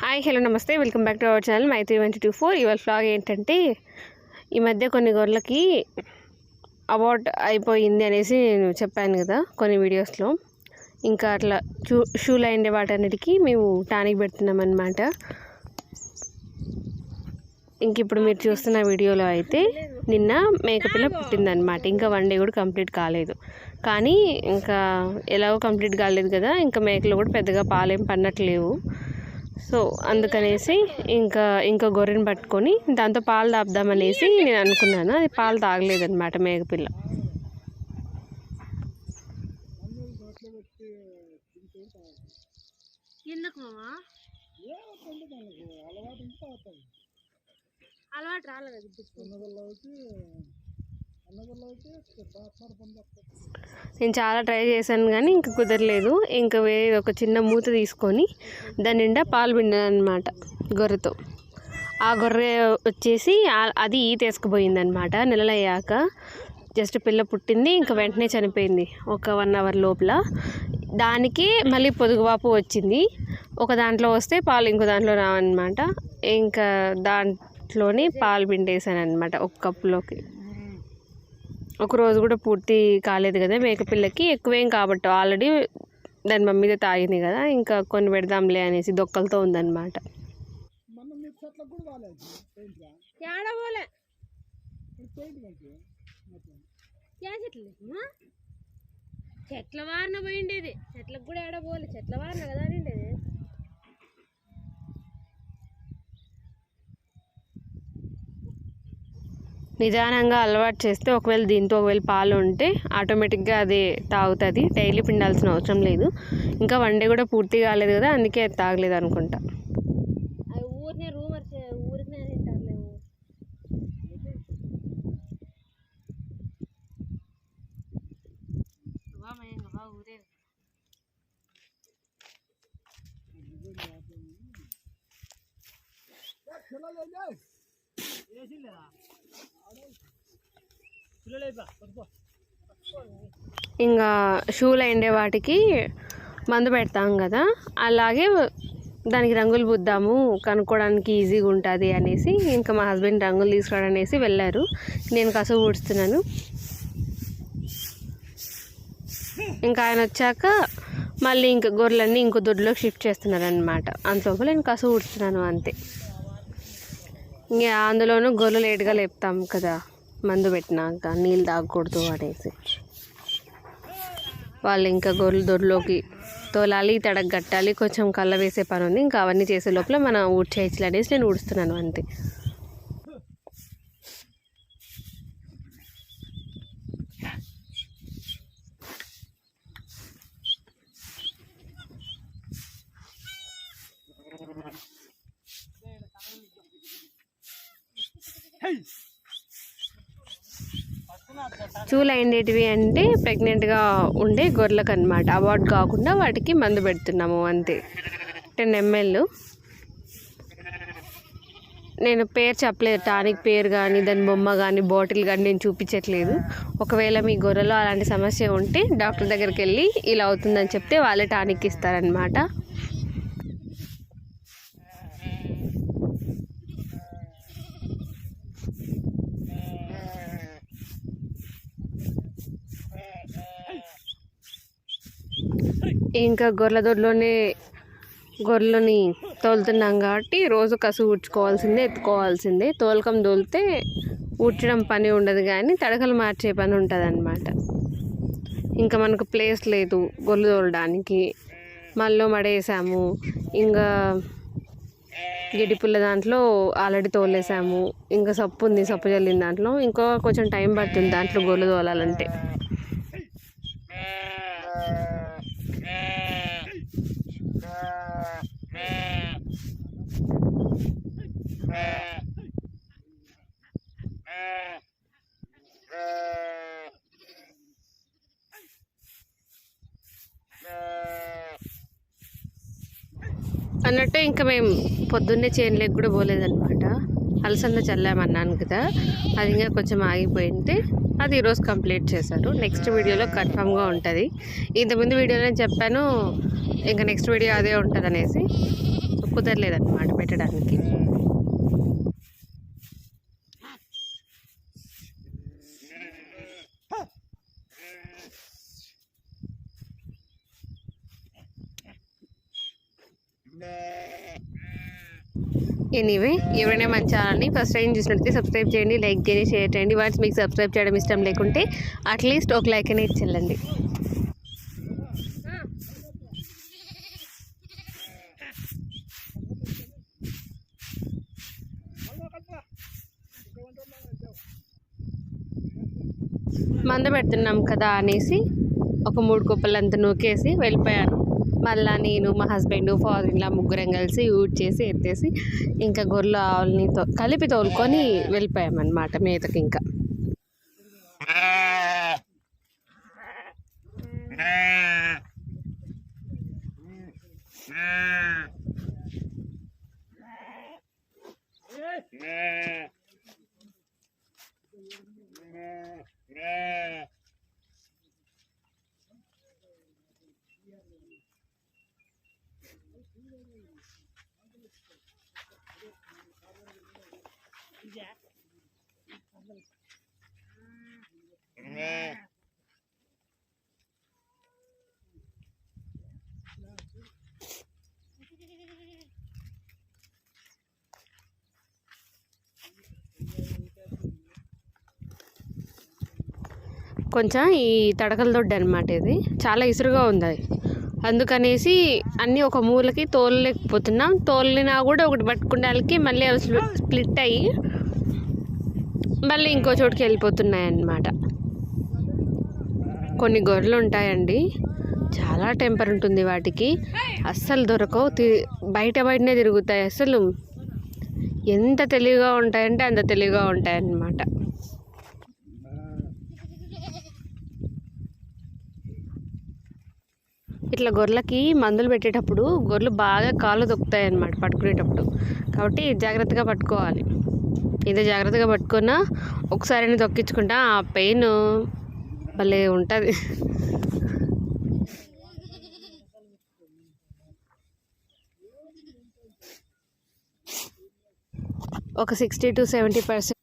Hi hello నమస్తే. Welcome back to our channel my three one two four. ఇవాళ vlog ఏంటంటే ఈ మధ్య కొన్ని గొర్రెలకి అవార్డ్ అయిపోయింది అనేసి నేను చెప్పాను కదా కొన్ని వీడియోస్లో. ఇంకా అట్లా షూ షూలు అయిండే వాటన్నిటికీ మేము టానిక్ పెడుతున్నాం అనమాట ఇంక ఇప్పుడు మీరు చూస్తున్న వీడియోలో అయితే నిన్న మేకపిల్ల పుట్టిందనమాట ఇంకా వన్ డే కూడా కంప్లీట్ కాలేదు. కానీ ఇంకా ఎలాగో కంప్లీట్ కాలేదు కదా ఇంకా మేకలు కూడా పెద్దగా పాలేం పన్నట్లేవు. సో అందుకనేసి ఇంకా ఇంకా గొర్రెని పట్టుకొని దాంతో పాలు తాపుదామనేసి నేను అనుకున్నాను. అది పాలు తాగలేదన్నమాట మేకపిల్ల. ఎందుకు అలవాటు రాలేదు నేను చాలా ట్రై చేశాను కానీ ఇంక కుదరలేదు. ఇంకా వేరే ఒక చిన్న మూత తీసుకొని దాని నిండా పాలు పిండాను అనమాట గొర్రెతో. ఆ గొర్రె వచ్చేసి అది ఈత వేసుకుపోయింది అనమాట నెలలయ్యాక జస్ట్ పిల్ల పుట్టింది ఇంకా వెంటనే చనిపోయింది ఒక వన్ అవర్ లోపల. దానికి మళ్ళీ పొదుగువాపు వచ్చింది. ఒక దాంట్లో వస్తే పాలు ఇంకో దాంట్లో రావన్నమాట. ఇంకా దాంట్లోనే పాలు పిండేసాను అనమాట ఒక కప్పులోకి. ఒక రోజు కూడా పూర్తి కాలేదు కదా మేకపిల్లకి ఎక్కువేం కాబట్టి. ఆల్రెడీ దాని మమ్మీద తాగింది కదా. ఇంకా కొన్ని పెడదాంలే అనేసి దొక్కలతో ఉందన్నమాట. చెట్ల వారిన పోయిండేది. చెట్లకు కూడా ఏడబోలే చెట్ల వారిన కదా నిండేది నిదానంగా అలవాటు చేస్తే ఒకవేళ దీంతో ఒకవేళ పాలు ఉంటే ఆటోమేటిక్గా అది తాగుతుంది. డైలీ పిండాల్సిన అవసరం లేదు. ఇంకా వన్ డే కూడా పూర్తి కాలేదు కదా అందుకే అది తాగలేదు అనుకుంటా. ఊరినే రూమర్ ఊరినే తింటారులేవు ఊరే. ఇంకా షూలు ఎండే వాటికి మందు పెడతాం కదా. అలాగే దానికి రంగులు పుద్దాము కనుక్కోవడానికి ఈజీగా ఉంటుంది అనేసి ఇంకా మా హస్బెండ్ రంగులు తీసుకురావడం అనేసి వెళ్ళారు. నేను కసువు ఊడుస్తున్నాను ఇంకా ఆయన వచ్చాక మళ్ళీ ఇంకా గొర్రెలన్నీ ఇంకో దొడ్లోకి షిఫ్ట్ చేస్తున్నారు అనమాట నేను కసువు ఊడుతున్నాను అంతే. ఇంకా అందులోనూ గొర్రెలు లేట్గా లేపుతాం కదా. మందు పెట్టినాక నీళ్ళు తాగకూడదు అనేసి. వాళ్ళు ఇంకా గొర్రెలు దొడ్లోకి తోలాలి తడగ కట్టాలి కొంచెం కళ్ళ వేసే పని ఉంది. ఇంకా అవన్నీ చేసే లోపల మనం ఊడ్చేయచ్చులు అనేసి నేను ఊడుస్తున్నాను అంతే. చూలు అయిండేటివి అంటే ప్రెగ్నెంట్గా ఉండే గొర్రెలకు అనమాట అవార్డ్ కాకుండా వాటికి మందు పెడుతున్నాము అంతే. Ten ML. నేను పేరు చెప్పలేదు. టానిక్ పేరు కానీ దాని బొమ్మ కానీ బాటిల్ కానీ నేను చూపించట్లేదు. ఒకవేళ మీ గొర్రెలో అలాంటి సమస్య ఉంటే డాక్టర్ దగ్గరికి వెళ్ళి ఇలా అవుతుందని చెప్తే వాళ్ళే టానిక్ ఇస్తారనమాట ఇంకా గొర్రెల దొడ్లోనే గొర్రెలని తోలుతున్నాం కాబట్టి రోజు కసు ఊడ్చుకోవాల్సిందే ఎత్తుకోవాల్సిందే. తోలకం తోలితే ఊడ్చడం పని ఉండదు కానీ తడకలు మార్చే పని ఉంటుంది అనమాట ఇంకా మనకు ప్లేస్ లేదు గొర్రెలు తోలడానికి. మళ్ళీ మడేసాము. ఇంకా గిడిపుల్ల దాంట్లో ఆల్రెడీ తోలేసాము. ఇంకా సప్పు ఉంది సప్పు చల్లిన దాంట్లో. ఇంకో కొంచెం టైం పడుతుంది దాంట్లో గొర్రెలు తోలాలంటే. అన్నట్టు ఇంకా మేము పొద్దున్నే చేనులోకి కూడా పోలేదనమాట అలసంద చల్లామన్నాను కదా అది ఇంకా కొంచెం ఆగిపోయింటే అది ఈరోజు కంప్లీట్ చేశారు. నెక్స్ట్ వీడియోలో కన్ఫామ్గా ఉంటుంది. ఇంతకుముందు వీడియోలో నేను చెప్పాను ఇంకా నెక్స్ట్ వీడియో అదే ఉంటుంది అనేసి కుదరలేదన్నమాట పెట్టడానికి ఎనీవే ఎవరైనా మన ఛానల్ని ఫస్ట్ టైం చూసినట్లయితే సబ్స్క్రైబ్ చేయండి లైక్ చేయండి షేర్ చేయండి. వాట్స్ మీకు సబ్స్క్రైబ్ చేయడం ఇష్టం లేకుంటే అట్లీస్ట్ ఒక లైక్ అనేది ఇచ్చేళ్ళండి మంద పెడుతున్నాం కదా అనేసి ఒక మూడు కుప్పలంతా నూకేసి వెళ్ళిపోయాను. మళ్ళీ నేను మా హస్బెండ్ ఫాదర్ ఇలా ముగ్గురం కలిసి యూజ్ చేసి ఎత్తేసి ఇంకా గొర్రెలు ఆవులని తో కలిపి తోలుకొని వెళ్ళిపోయామన్నమాట మేతకి ఇంకా కొంచెం ఈ తడకల దొడ్డి అనమాట ఇది. చాలా ఇసురుగా ఉంది అది. అందుకనేసి అన్నీ ఒక మూలకి తోలలేకపోతున్నాం. తోలినా కూడా ఒకటి పట్టుకునేకి మళ్ళీ అవి స్ప్లిట్ అయ్యి మళ్ళీ ఇంకో చోటుకి వెళ్ళిపోతున్నాయి అన్నమాట కొన్ని గొర్రెలు ఉంటాయండి. చాలా టెంపర్ ఉంటుంది వాటికి. అస్సలు దొరకవు. తి- బయట బయటనే తిరుగుతాయి అసలు ఎంత తెలివిగా ఉంటాయంటే అంత తెలివిగా ఉంటాయన్నమాట. ఇట్లా గొర్రెలకి మందులు పెట్టేటప్పుడు గొర్రెలు బాగా కాళ్ళు దొక్కుతాయి అన్నమాట పట్టుకునేటప్పుడు. కాబట్టి జాగ్రత్తగా పట్టుకోవాలి. ఇది జాగ్రత్తగా పట్టుకున్నా ఒకసారి దొక్కించుకుంటా ఆ పెయిన్ భలే ఉంటుంది. ఒక సిక్స్టీ టు సెవెంటీ పర్సెంట్